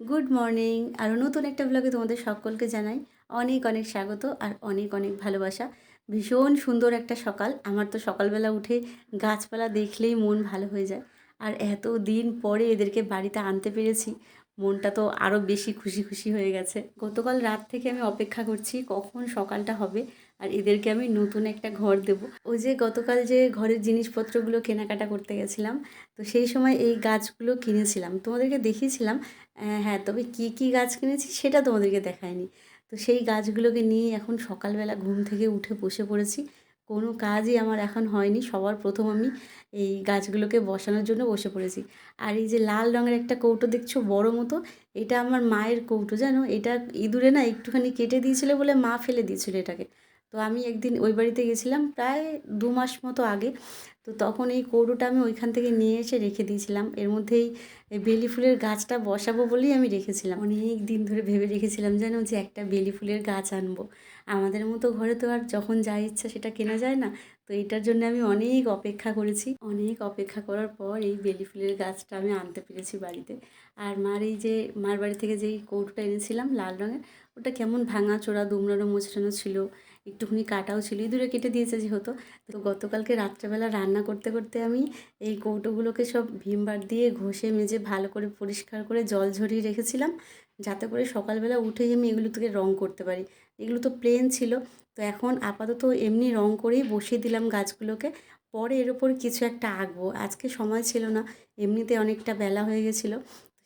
Good morning আরও নতুন একটা ব্লগে তোমাদের সকলকে জানাই অনেক অনেক স্বাগত আর অনেক অনেক ভালোবাসা। ভীষণ সুন্দর একটা সকাল। আমার তো সকালবেলা উঠে গাছপালা দেখলেই মন ভালো হয়ে যায়। আর এত দিন পরে এদেরকে বাড়িতে আনতে পেরেছি, মনটা তো আরও বেশি খুশি খুশি হয়ে গেছে। গতকাল রাত থেকে আমি অপেক্ষা করছি কখন সকালটা হবে। আর এদেরকে আমি নতুন একটা ঘর দেব। ওই যে গতকাল যে ঘরের জিনিসপত্রগুলো কেনাকাটা করতে গেছিলাম, তো সেই সময় এই গাছগুলো কিনেছিলাম। তোমাদেরকে দেখিয়েছিলাম হ্যাঁ তবে কি কি গাছ কিনেছি সেটা তোমাদেরকে দেখায়নি। তো সেই গাছগুলোকে নিয়ে এখন সকালবেলা ঘুম থেকে উঠে বসে পড়েছি। কোনো কাজই আমার এখন হয়নি, সবার প্রথম আমি এই গাছগুলোকে বসানোর জন্য বসে পড়েছি। আর এই যে লাল রঙের একটা কৌটো দেখছ, বড় মতো, এটা আমার মায়ের কৌটো, জানো? এটা ইঁদুরে না একটুখানি কেটে দিয়েছিল বলে মা ফেলে দিয়েছিল এটাকে। তো আমি একদিন ওই বাড়িতে গেছিলাম প্রায় দু মাস মতো আগে। তো তখন এই কৌটোটা আমি ওইখান থেকে নিয়ে এসে রেখে দিয়েছিলাম। এর মধ্যেই এই বেলি ফুলের গাছটা বসাবো বলেই আমি রেখেছিলাম। অনেক দিন ধরে ভেবে রেখেছিলাম যেন যে একটা বেলি ফুলের গাছ আনব। আমাদের মতো ঘরে তো আর যখন যা ইচ্ছা সেটা কেনা যায় না। তো এটার জন্য আমি অনেক অপেক্ষা করেছি। অনেক অপেক্ষা করার পর এই বেলি ফুলের গাছটা আমি আনতে পেরেছি বাড়িতে। আর মার এই যে, মার বাড়ি থেকে যেই কৌটোটা এনেছিলাম লাল রঙের, ওটা কেমন ভাঙা চোরা, দুমড়ানো মোচড়ানো ছিল একটুখানি কাটাও ছিল, ইঁদুরে কেটে দিয়েছে যেহেতু। তো গতকালকে রাত্রেবেলা রান্না করতে করতে আমি এই কৌটোগুলোকে সব ভিমবার দিয়ে ঘষে মেজে ভালো করে পরিষ্কার করে জল ঝরিয়ে রেখেছিলাম, যাতে করে সকালবেলা উঠেই আমি এগুলো থেকে রং করতে পারি। এগুলো তো প্লেন ছিল। তো এখন আপাতত এমনি রং করেই বসিয়ে দিলাম গাছগুলোকে। পরে এর ওপর কিছু একটা আঁকবো। আজকে সময় ছিল না, এমনিতে অনেকটা বেলা হয়ে গেছিল।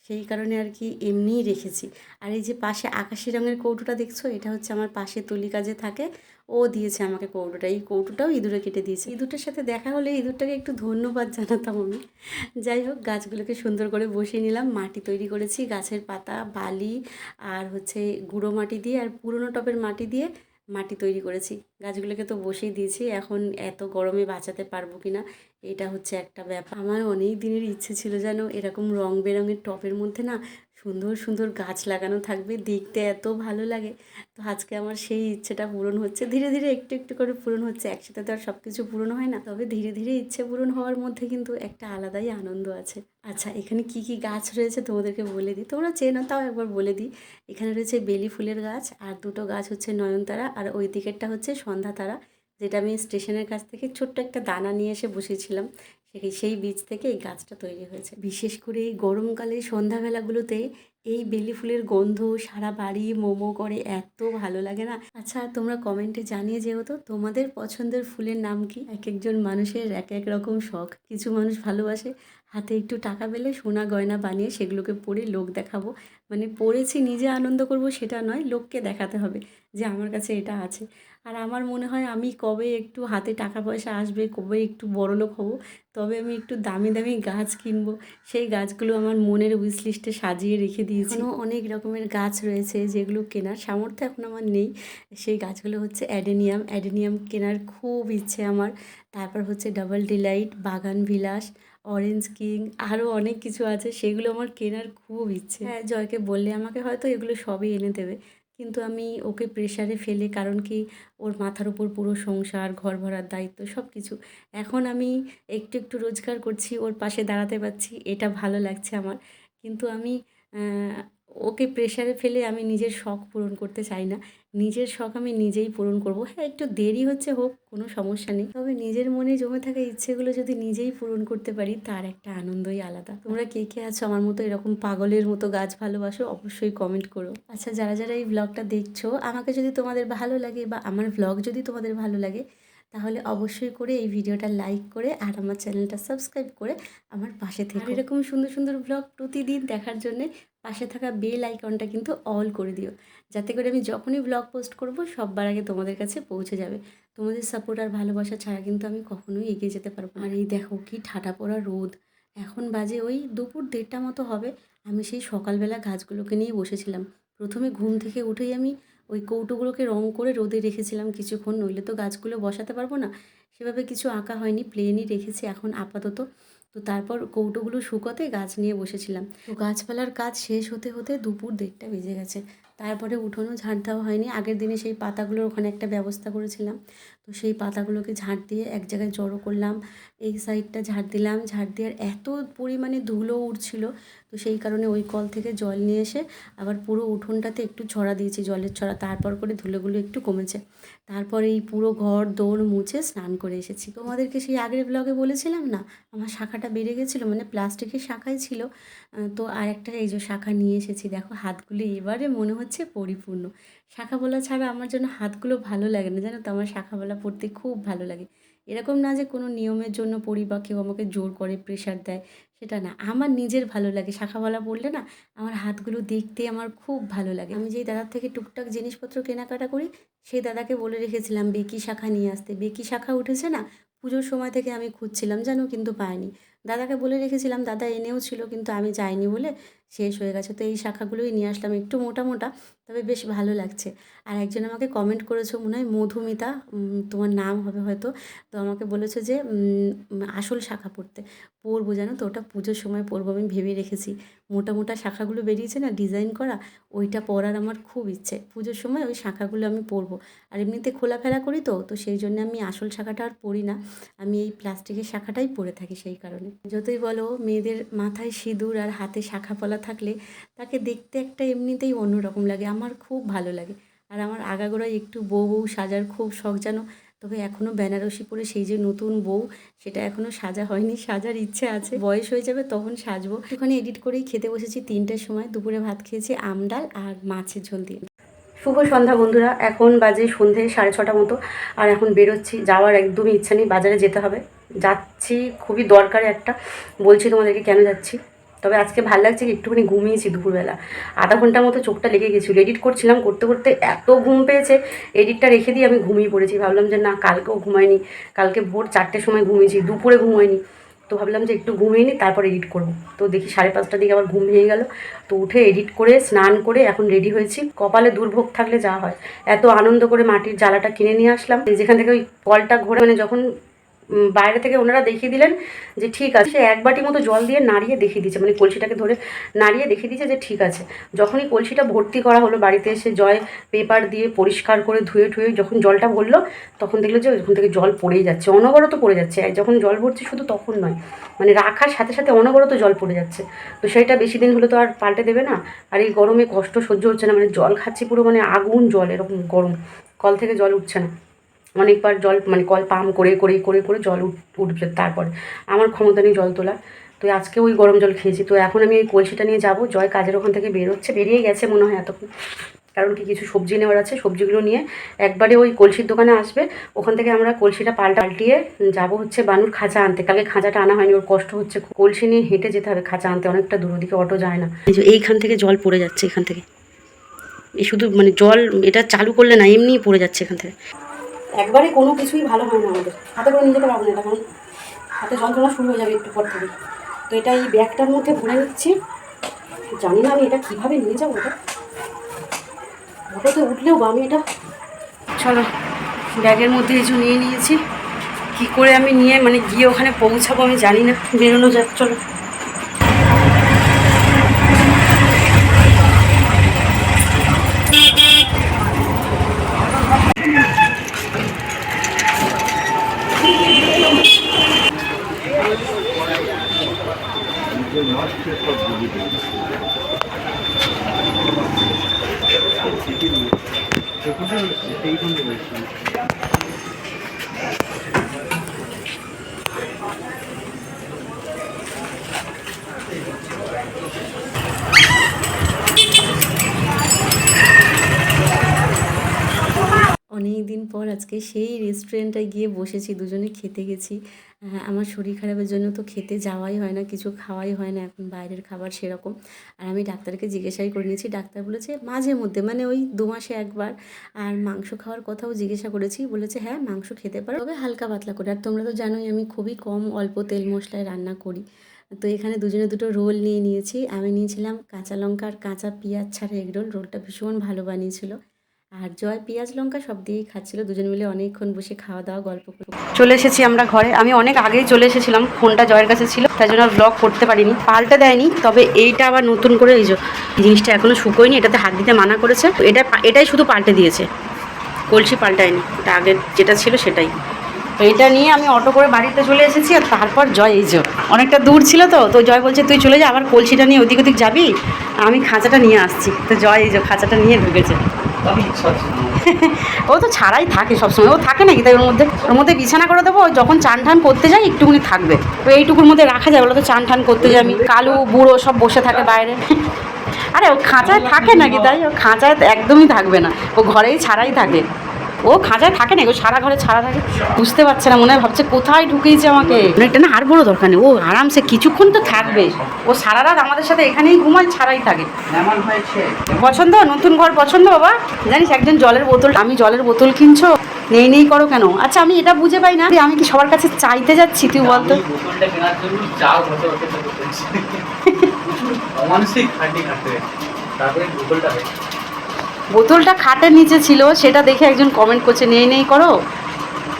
সেই কারণে আর কি এমনিই রেখেছি। আর এই যে পাশে আকাশি রঙের কৌটোটা দেখছ, এটা হচ্ছে আমার পাশে তুলি কাজে থাকে, ও দিয়েছে আমাকে কৌটোটা। এই কৌটোটাও ইঁদুরে কেটে দিয়েছে। ইঁদুরটার সাথে দেখা হলে ইঁদুরটাকে একটু ধন্যবাদ জানাতাম আমি। যাই হোক, গাছগুলোকে সুন্দর করে বসিয়ে নিলাম। মাটি তৈরি করেছি, গাছের পাতা, বালি, আর হচ্ছে গুঁড়ো মাটি দিয়ে, আর পুরনো টবের মাটি দিয়ে মাটি তৈরি করেছি। গাছগুলোকে তো বসেই দিয়েছি। এখন এত গরমে বাঁচাতে পারব কি না এটা হচ্ছে একটা ব্যাপার। আমার অনেক দিনের ইচ্ছে ছিল যেন এরকম রং বেরঙের টপের মধ্যে না সুন্দর সুন্দর গাছ লাগানো থাকবে, দেখতে এত ভালো লাগে। তো আজকে আমার সেই ইচ্ছেটা পূরণ হচ্ছে। ধীরে ধীরে একটু একটু করে পূরণ হচ্ছে। একসাথে তো আর সব কিছু পূরণ হয় না। তবে ধীরে ধীরে ইচ্ছে পূরণ হওয়ার মধ্যে কিন্তু একটা আলাদাই আনন্দ আছে। আচ্ছা এখানে কি কি গাছ রয়েছে তোমাদেরকে বলে দিই? তোমরা চেনো, তাও একবার বলে দিই। এখানে রয়েছে বেলি ফুলের গাছ, আর দুটো গাছ হচ্ছে নয়নতারা, আর ওই দিকেরটা হচ্ছে সন্ধ্যাতারা, যেটা আমি স্টেশনের কাছ থেকে ছোট্ট একটা দানা নিয়ে এসে বসেছিলাম। সেই সেই বীজ থেকে এই গাছটা তৈরি হয়েছে। বিশেষ করে এই গরমকালে সন্ধ্যাবেলাগুলোতে এই বেলি ফুলের গন্ধ, সারা বাড়ি মোমো করে এত ভালো লাগে না। আচ্ছা তোমরা কমেন্টে জানিয়ে যেহেতু তোমাদের পছন্দের ফুলের নাম কি? এক একজন মানুষের এক এক রকম শখ, কিছু মানুষ ভালোবাসে, হাতে একটু টাকা পেলে সোনা গয়না বানিয়ে সেগুলোকে পরে লোক দেখাবো। মানে পড়েছি, নিজে আনন্দ করব সেটা নয়, লোককে দেখাতে হবে যে আমার কাছে এটা আছে। আর আমার মনে হয় আমি কবে একটু হাতে টাকা পয়সা আসবে কবে একটু বড়লোক হব তবে আমি একটু দামি দামি গাছ কিনবো। সেই গাছগুলো আমার মনের উইশ লিস্টে সাজিয়ে রেখে দিয়েছি। এখনও অনেক রকমের গাছ রয়েছে যেগুলো কেনার সামর্থ্য এখন আমার নেই। সেই গাছগুলো হচ্ছে অ্যাডেনিয়াম। অ্যাডেনিয়াম কেনার খুব ইচ্ছে আমার। তারপর হচ্ছে ডাবল ডিলাইট বাগান বিলাস অরেঞ্জ কিং আরও অনেক কিছু আছে। সেগুলো আমার কেনার খুব ইচ্ছে। হ্যাঁ জয়কে বললে আমাকে হয়তো এগুলো সবই এনে দেবে। কিন্তু আমি ওকে প্রেশারে ফেলে, কারণ কি ওর মাথার উপর পুরো সংসার, ঘর ভরার দায়িত্ব সব কিছু এখন আমি একটু একটু রোজগার করছি, ওর পাশে দাঁড়াতে পারছি, এটা ভালো লাগছে আমার। কিন্তু আমি ওকে প্রেশারে ফেলে আমি নিজের শখ পূরণ করতে চাই না। নিজের শখ আমি নিজেই পূরণ করব। হ্যাঁ একটু দেরি হচ্ছে হোক, কোনো সমস্যা নেই। তবে নিজের মনে জমে থাকা ইচ্ছেগুলো যদি নিজেই পূরণ করতে পারি, তার একটা আনন্দই আলাদা। তোমরা কে কে আছো আমার মতো এরকম পাগলের মতো গাছ ভালোবাসো অবশ্যই কমেন্ট করো। আচ্ছা যারা যারা এই ব্লগটা দেখছ, আমাকে যদি তোমাদের ভালো লাগে বা আমার ব্লগ যদি তোমাদের ভালো লাগে তাহলে অবশ্যই করে এই ভিডিওটা লাইক করে আর আমার চ্যানেলটা সাবস্ক্রাইব করে আমার পাশে থেকে। এরকম সুন্দর সুন্দর ব্লগ প্রতিদিন দেখার জন্যে পাশে থাকা বেল আইকনটা কিন্তু অল করে দিও। যাতে করে আমি যখনই ব্লগ পোস্ট করব সববার আগে তোমাদের কাছে পৌঁছে যাবে। তোমাদের সাপোর্ট আর ভালোবাসা ছাড়া কিন্তু আমি কখনোই এগিয়ে যেতে পারব। আর এই দেখো কি ঠাটা পড়া রোদ। এখন বাজে ওই দুপুর দেড়টা মতো হবে। আমি সেই সকালবেলা গাছগুলোকে নিয়ে বসেছিলাম। প্রথমে ঘুম থেকে উঠেই আমি ওই কৌটোগুলোকে রং করে রোদে রেখেছিলাম কিছুক্ষণ, নইলে তো গাছগুলো বসাতে পারব না। সেভাবে কিছু আঁকা হয়নি প্লেনই রেখেছি এখন আপাতত। তো তারপর কৌটোগুলো শুকোতে গাছ নিয়ে বসেছিলাম। তো গাছপালার কাজ শেষ হতে হতে দুপুর দেড়টা বেজে গেছে। তারপরে উঠোনও ঝাড় দেওয়া হয়নি। আগের দিনে সেই পাতাগুলোর ওখানে একটা ব্যবস্থা করেছিলাম। তো সেই পাতাগুলোকে ঝাঁট দিয়ে এক জায়গায় জড়ো করলাম। এই সাইডটা ঝাঁট দিলাম। ঝাঁট দেওয়ার এত পরিমাণে ধুলো উঠছিল তো সেই কারণে ওই কল থেকে জল নিয়ে এসে আবার পুরো উঠোনটাতে একটু ছড়া দিয়েছি, জলের ছড়া। তারপর করে ধুলোগুলো একটু কমেছে। তারপরে এই পুরো ঘর দৌড় মুছে স্নান করে এসেছি। তোমাদেরকে সেই আগের ব্লগে বলেছিলাম না? আমার শাখাটা বেড়ে গেছিল মানে প্লাস্টিকের শাখাই ছিল। তো আর একটা এই যে শাখা নিয়ে এসেছি। দেখো, হাতগুলি এবারে মনে হচ্ছে পরিপূর্ণ। শাখা বলা ছাড়া আমার জন্য হাতগুলো ভালো লাগে না। জানো তো? আমার শাখা বলা পড়তে খুব ভালো লাগে। এরকম না যে কোনো নিয়মের জন্য পড়ি বা কেউ আমাকে জোর করে প্রেশার দেয়, সেটা না। আমার নিজের ভালো লাগে। শাখাওয়ালা পড়লে না আমার হাতগুলো দেখতে আমার খুব ভালো লাগে। আমি যেই দাদার থেকে টুকটাক জিনিসপত্র কেনাকাটা করি, সেই দাদাকে বলে রেখেছিলাম, বেকি শাখা নিয়ে আসতে। বেকি শাখা উঠেছে না, পুজোর সময় থেকে আমি খুঁজছিলাম জানো কিন্তু পাইনি। দাদাকে বলে রেখেছিলাম, দাদা এনেও ছিল কিন্তু আমি যাইনি বলে শেষ হয়ে গেছে। তো এই শাখাগুলোই নিয়ে আসলাম, একটু মোটা মোটা, তবে বেশ ভালো লাগছে। আর একজন আমাকে কমেন্ট করেছ মনে হয় মধুমিতা তোমার নাম হবে হয়তো, তো আমাকে বলেছ যে আসল শাখা পড়তে পরবো জানো তো, ওটা পুজোর সময় পরবো। আমি ভেবে রেখেছি। মোটা মোটা শাখাগুলো বেরিয়েছে না ডিজাইন করা, ওইটা পরার আমার খুব ইচ্ছে। পুজোর সময় ওই শাখাগুলো আমি পরবো। আর এমনিতে খোলাফেরা করি তো তো সেই জন্য আমি আসল শাখাটা আর পরি না। আমি এই প্লাস্টিকের শাখাটাই পরে থাকি সেই কারণে। যতই বলো, মেয়েদের মাথায় সিঁদুর আর হাতে শাখা পলা থাকলে তাকে দেখতে একটা এমনিতেই অন্যরকম লাগে। আমার খুব ভালো লাগে। আর আমার আগাগোড়ায় একটু বউ বউ সাজার খুব শখ জানো? তবে এখনও বেনারসি পরে সেই যে নতুন বউ, সেটা এখনও সাজা হয়নি। সাজার ইচ্ছে আছে। বয়স হয়ে যাবে তখন সাজবো। ওখানে এডিট করেই খেতে বসেছি তিনটের সময়। দুপুরে ভাত খেয়েছি আম ডাল আর মাছের ঝোল দিয়ে। শুভ সন্ধ্যা বন্ধুরা। এখন বাজে সন্ধে সাড়ে ছটা মতো। আর এখন বেরোচ্ছি। যাওয়ার একদমই ইচ্ছা নেই। বাজারে যেতে হবে। যাচ্ছি, খুবই দরকারি একটা। বলছি তোমাদেরকে কেন যাচ্ছি? তবে আজকে ভালো লাগছে কি, একটুখানি ঘুমিয়েছি দুপুরবেলা। আধা ঘণ্টার মতো চোখটা লেগে গেছিল। এডিট করছিলাম, করতে করতে এত ঘুম পেয়েছে এডিটটা রেখে দিয়ে আমি ঘুমিয়ে পড়েছি। ভাবলাম যে না, কালকেও ঘুমাইনি কালকে ভোর চারটের সময় ঘুমিয়েছি, দুপুরে ঘুমাইনি তো ভাবলাম যে একটু ঘুমিয়ে নিই, তারপর এডিট করব। তো দেখি সাড়ে পাঁচটার দিকে আবার ঘুম ভেঙে গেল। তো উঠে এডিট করে, স্নান করে এখন রেডি হয়েছি। কপালে দুর্ভোগ থাকলে যা হয়। এত আনন্দ করে মাটির জ্বালাটা কিনে নিয়ে আসলাম। যেখান থেকে ওই কলটা ঘোরে মানে যখন বাইরে থেকে ওনারা দেখিয়ে দিলেন যে ঠিক আছে। সে এক বাটি মতো জল দিয়ে নাড়িয়ে দেখিয়ে দিচ্ছে মানে কলসিটাকে ধরে নাড়িয়ে দেখিয়ে দিচ্ছে যে ঠিক আছে। যখনই কলসিটা ভর্তি করা হলো বাড়িতে এসে জয় পেপার দিয়ে পরিষ্কার করে ধুয়ে ধুয়ে যখন জলটা ভরলো, তখন দেখল যে ওখান থেকে জল পড়েই যাচ্ছে, অনবরত পড়ে যাচ্ছে। যখন জল ভরছে শুধু তখন নয় মানে রাখার সাথে সাথে অনবরত জল পড়ে যাচ্ছে। তো সেইটা বেশি দিন হলে তো আর পাল্টে দেবে না। আর এই গরমে কষ্ট সহ্য হচ্ছে না মানে জল খাচ্ছি পুরো মানে আগুন জল, এরকম গরম। কল থেকে জল উঠছে না। অনেকবার জল মানে কল পাম্প করে করে করে করে জল উঠ, উঠবে তারপর। আমার ক্ষমতা নেই জল তোলা তো আজকে ওই গরম জল খেয়েছি। তো এখন আমি ওই কলসিটা নিয়ে যাব। জয় কাজের ওখান থেকে বেরোচ্ছে, বেরিয়ে গেছে মনে হয় এতক্ষণ। কারণ কি কিছু সবজি নেওয়ার আছে, সবজিগুলো নিয়ে একবারে ওই কলসির দোকানে আসবে। ওখান থেকে আমরা কলসিটা পাল্টা পাল্টিয়ে যাব হচ্ছে বানুর খাঁচা আনতে। কালকে খাঁচাটা আনা হয়নি, ওর কষ্ট হচ্ছে কলসি নিয়ে হেঁটে যেতে হবে খাঁচা আনতে, অনেকটা দূর, ওদিকে অটো যায় না। এইখান থেকে জল পড়ে যাচ্ছে এখান থেকে। শুধু মানে জল, এটা চালু করলে না, এমনিই পড়ে যাচ্ছে এখান থেকে। একবারে কোনো কিছুই ভালো হয় না আমাদের। হাতে করে নিয়ে যেতে পারব না, এটা কারণ হাতে যন্ত্রণা শুরু হয়ে যাবে একটু পর থেকে। তো এটা এই ব্যাগটার মধ্যে ভরে নিচ্ছি। জানি না আমি এটা কীভাবে নিয়ে যাব এটা অটোতে উঠলেও বা আমি এটা চলো, ব্যাগের মধ্যে কিছু নিয়ে নিয়েছি। কী করে আমি নিয়ে মানে গিয়ে ওখানে পৌঁছাবো আমি জানি না। বেরোনো যাক, চলো অনেক দিন পর আজকে সেই রেস্টুরেন্টটায় গিয়ে বসেছি দুজনে খেতে গেছি। হ্যাঁ, আমার শরীর খারাপের জন্য তো খেতে যাওয়াই হয় না কিছু খাওয়াই হয় না এখন বাইরের খাবার সেরকম। আর আমি ডাক্তারকে জিজ্ঞাসাই করে নিয়েছি ডাক্তার বলেছে মাঝে মধ্যে মানে ওই দু মাসে একবার। আর মাংস খাওয়ার কথাও জিজ্ঞাসা করেছি বলেছে হ্যাঁ মাংস খেতে পারো। তবে হালকা পাতলা করে আর তোমরা তো জানোই আমি খুবই কম অল্প তেল মশলায় রান্না করি। তো এখানে দুজনে দুটো রোল নিয়ে নিয়েছি। আমি নিয়েছিলাম কাঁচা লঙ্কা আর কাঁচা পেঁয়াজ ছাড়া এগ রোল রোলটা ভীষণ ভালো বানিয়েছিল। আর জয় পেঁয়াজ, লঙ্কা সব দিয়েই খাচ্ছিল। দুজন মিলে অনেকক্ষণ বসে খাওয়া দাওয়া, গল্প চলে এসেছি আমরা ঘরে। আমি অনেক আগেই চলে এসেছিলাম। ফোনটা জয়ের কাছে ছিল তাই জন্য ব্লগ করতে পারিনি। পাল্টে দেয়নি, তবে এইটা আবার নতুন করে এই জিনিসটা এখনও শুকোয়নি, এটাতে হাত দিতে মানা করেছে। এটা এটাই শুধু পাল্টে দিয়েছে। কলসি পাল্টায়নি। এটা আগের যেটা ছিল সেটাই। তো এটা নিয়ে আমি অটো করে বাড়িতে চলে এসেছি, আর তারপর জয়, এই অনেকটা দূর ছিল তো তো জয় বলছে, তুই চলে যা, আবার কলসিটা নিয়ে ওদিক ওদিক যাবি? আমি খাঁচাটা নিয়ে আসছি। তো জয় এই খাঁচাটা নিয়ে ঢুকেছে। ও তো ছাড়াই থাকে সবসময়। ও থাকে নাকি? তাই ওর মধ্যে ওর মধ্যে বিছানা করে দেবো, যখন চান ঠান করতে যাই, একটুখানি থাকবে। তো এইটুকুর মধ্যে রাখা যায়, বলো তো চান ঠান করতে যাই আমি। কালো, বুড়ো সব বসে থাকে বাইরে। আরে ও খাঁচায় থাকে নাকি তাই? ও খাঁচায় একদমই থাকবে না। ও ঘরেই ছাড়াই থাকে। ও খাঁচায় থাকে না ও সারা ঘরে ছাড়া থাকে। বুঝতে পারছে না মনে হয় ভাবছে কোথায় ঢুকিয়েছে আমাকে। অনেকটা না আর বড় দরকার নেই ও আরামসে কিছুক্ষণ তো থাকবে। ও সারা রাত আমাদের সাথে এখানেই ঘুমায় ছাড়াই থাকে। পছন্দ? নতুন ঘর পছন্দ বাবা? জানিস একজন জলের বোতল আমি জলের বোতল কিনছো? নেই নেই করো কেন? আচ্ছা আমি এটা বুঝে পাই না আমি কি সবার কাছে চাইতে যাচ্ছি তুই বলতো? তো খাটি। খাটতে তারপরে হয়েছে বোতলটা খাটের নিচে ছিল সেটা দেখে একজন কমেন্ট করছে নেই নেই করো।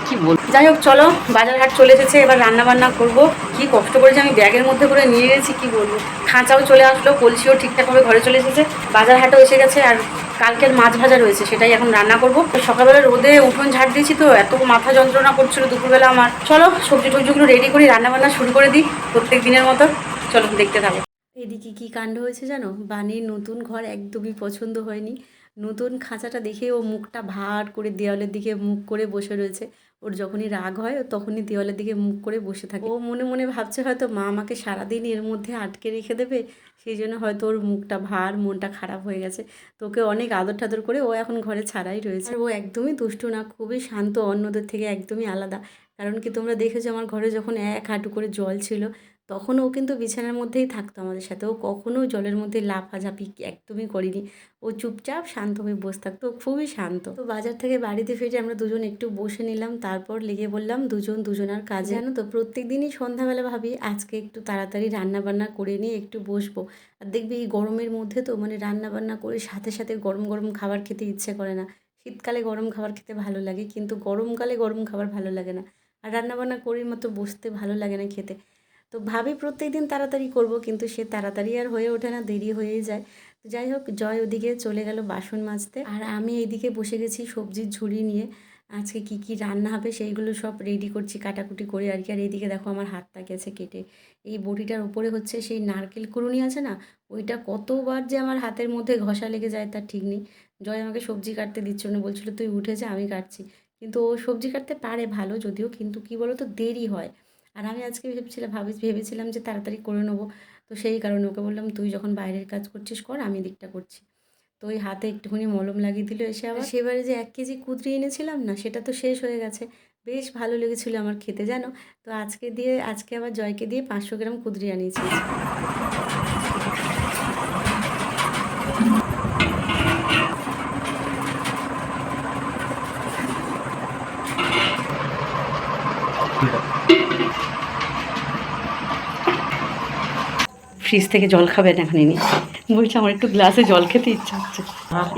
কি বল যাই হোক চলো বাজার হাট চলে এসেছে এবার রান্না বান্না করব। কি কষ্ট করেছে আমি ব্যাগের মধ্যে করে নিয়ে গেছি কি বলব? খাঁচাও চলে আসলো কলসিও ঠিকঠাকভাবে ঘরে চলে এসেছে বাজার হাটও এসে গেছে আর কালকের মাছ ভাজা রয়েছে সেটাই এখন রান্না করব। সকালবেলা রোদে উঠোন ঝাড় দিয়েছি তো এত মাথা যন্ত্রণা করছিল দুপুরবেলা আমার। চলো সবজি টবজিগুলো রেডি করি রান্না বান্না শুরু করে দিই প্রত্যেক দিনের মতো। চলো দেখতে থাকো। এদিকে কি কাণ্ড হয়েছে জানো? বানির নতুন ঘর একদমই পছন্দ হয়নি। নতুন খাঁচাটা দেখে ও মুখটা ভার করে দেওয়ালের দিকে মুখ করে বসে রয়েছে। ওর যখনই রাগ হয়, ও তখনই দেওয়ালের দিকে মুখ করে বসে থাকে। ও মনে মনে ভাবছে হয়তো মা আমাকে সারাদিন এর মধ্যে আটকে রেখে দেবে, সেই জন্য হয়তো ওর মুখটা ভার, মনটা খারাপ হয়ে গেছে। তোকে অনেক আদর টাদর করে ও এখন ঘরে ছাড়াই রয়েছে। আর ও একদমই দুষ্টু না, খুবই শান্ত, অন্যদের থেকে একদমই আলাদা। কারণ কি তোমরা দেখেছ আমার ঘরে যখন এক হাঁটু করে জল ছিল তখন ও কিন্তু বিছানার মধ্যেই থাকতো আমাদের সাথে। ও কখনো জলের মধ্যে লাফাঝাপি একদমই করিনি। ও চুপচাপ শান্ত হয়ে বসে থাকতো। খুবই শান্ত। তো বাজার থেকে বাড়িতে ফিরে আমরা দুজন একটু বসে নিলাম। তারপর লেগে বললাম, দুজন, দুজনার কাজে। জানো তো প্রত্যেক দিনই সন্ধ্যাবেলা ভাবি, আজকে একটু তাড়াতাড়ি রান্না বান্না করে নিয়ে একটু বসবো। আর দেখবি এই গরমের মধ্যে তো মানে রান্না বান্না করে সাথে সাথে গরম গরম খাবার খেতে ইচ্ছে করে না। শীতকালে গরম খাবার খেতে ভালো লাগে, কিন্তু গরমকালে গরম খাবার ভালো লাগে না। আর রান্নাবান্না করে মতো বসতে ভালো লাগে না খেতে। তো ভাবি প্রত্যেক দিন তাড়াতাড়ি করব, কিন্তু সে তাড়াতাড়ি আর হয়ে ওঠে না, দেরি হয়েই যায়। তো যাই হোক, জয় ওদিকে চলে গেল বাসন মাজতে। আর আমি এইদিকে বসে গেছি সবজির ঝুড়ি নিয়ে। আজকে কি কি রান্না হবে সেইগুলো সব রেডি করছি, কাটাকুটি করে আর কি। আর এইদিকে দেখো আমার হাতটা গেছে কেটে। এই বটিটার উপরে হচ্ছে সেই নারকেল কুড়ুনি আছে না, ওইটা কতবার যে আমার হাতের মধ্যে ঘষা লেগে যায় তার ঠিক নেই। জয় আমাকে সবজি কাটতে দিচ্ছিল না, বলছিল, তুই উঠে যা, আমি কাটছি। কিন্তু ও সবজি কাটতে পারে ভালো যদিও, কিন্তু কি বলো তো দেরি হয়। আর আমি আজকে ভেবেছিলাম, ভাবি, ভেবেছিলাম যে তাড়াতাড়ি করে নেব। তো সেই কারণে ওকে বললাম, তুই যখন বাইরের কাজ করছিস কর, আমি দিকটা করছি। তো ওই হাতে একটুখানি মলম লাগিয়ে দিল এসে আবার। সেবারে যে এক কেজি কুদরি এনেছিলাম না, সেটা তো শেষ হয়ে গেছে। বেশ ভালো লেগেছিলো আমার খেতে, জানো? তো আজকে দিয়ে, আজকে আবার জয়কে দিয়ে পাঁচশো গ্রাম কুদরি আনিয়েছি। ফ্রিজ থেকে জল খাবেন এখন ইনি বলছে আমার একটু গ্লাসে জল খেতে ইচ্ছা হচ্ছে।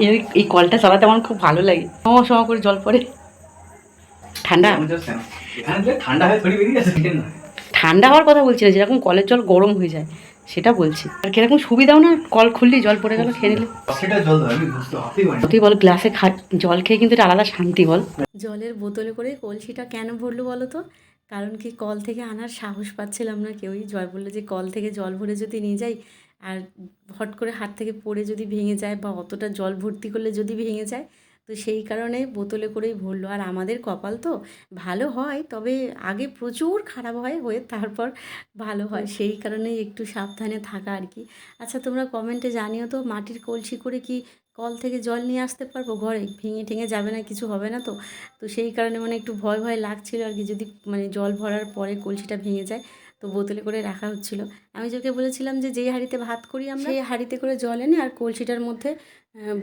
এই এই কলটা চালাতে আমার খুব ভালো লাগে। সময় সময় করে জল পড়ে। ঠান্ডা? ঠান্ডা হয়ে হওয়ার কথা বলছি না যেরকম কলের জল গরম হয়ে যায় সেটা বলছি। আর কীরকম সুবিধাও না? কল খুললি জল পড়ে গেল খেয়ে নিলে। পারি তুই বল গ্লাসে খা জল খেয়ে কিন্তু একটা আলাদা শান্তি বল। জলের বোতলে করে কলসিটা কেন ভরলো বলো তো? কারণ কি কল থেকে আনার সাহস পাচ্ছিলাম না কেউই। জয় বলল যে কল থেকে জল ভরে যদি নিয়ে যাই আর হট করে হাত থেকে পড়ে যদি ভেঙে যায় বা অতটা জল ভর্তি করলে যদি ভেঙে যায় তো সেই কারণে বোতলে করেই ভরলো। আর আমাদের কপাল তো ভালো হয় তবে আগে প্রচুর খারাপ হয় হয়ে তারপর ভালো হয়। সেই কারণেই একটু সাবধানে থাকা আর কি। আচ্ছা তোমরা কমেন্টে জানিও তো মাটির কলসি করে কি কল থেকে জল নিয়ে আসতে পারব? ঘরে ভেঙে ঠেঙে যাবে না, কিছু হবে না তো? তো সেই কারণে মানে একটু ভয় ভয় লাগছিল আর কি, যদি মানে জল ভরার পরে কলসিটা ভেঙে যায়, তো বোতলে করে রাখা হচ্ছিল। আমি তোকে বলেছিলাম যে যেই হাঁড়িতে ভাত করি আমরা, সেই হাঁড়িতে করে জল এনে আর কলসিটার মধ্যে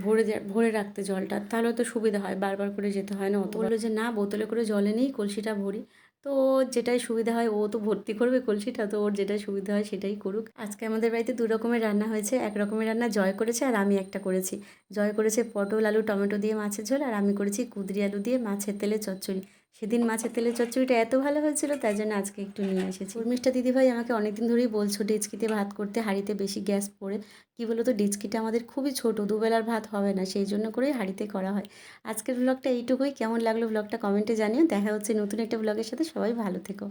ভরে ভরে রাখতে জলটা। তাহলে তো সুবিধা হয়, বারবার করে যেতে হয় না অত বলল যে না, বোতলে করে জল এনেই কলসিটা ভরি। তো যেটাই সুবিধা হয়, ও তো ভর্তি করবে কলসিটা, তো ওর যেটাই সুবিধা হয় সেটাই করুক। আজকে আমাদের বাড়িতে দু রকমের রান্না হয়েছে, এক রকমের রান্না জয় করেছে আর আমি একটা করেছি। জয় করেছে পটল, আলু, টমেটো দিয়ে মাছের ঝোল আর আমি করেছি কুদরি আলু দিয়ে মাছের তেলে চচ্চড়ি। সেদিন মাছের তেলের চচ্চড়িটা এত ভালো হয়েছিল তাই জন্য আজকে একটু নিয়ে এসেছি। উর্মিষ্টা দিদিভাই আমাকে অনেকদিন ধরেই বলছো, ডেচকিতে ভাত করতে, হাঁড়িতে বেশি গ্যাস পড়ে। কী বলতো তো ডেচকিটা আমাদের খুবই ছোট, দুবেলার ভাত হবে না, সেই জন্য করেই হাঁড়িতে করা হয়। আজকের ব্লগটা এইটুকুই, কেমন লাগল ব্লগটা কমেন্টে জানিও। দেখা হচ্ছে নতুন একটা ব্লগের সাথে, সবাই ভালো থেকো।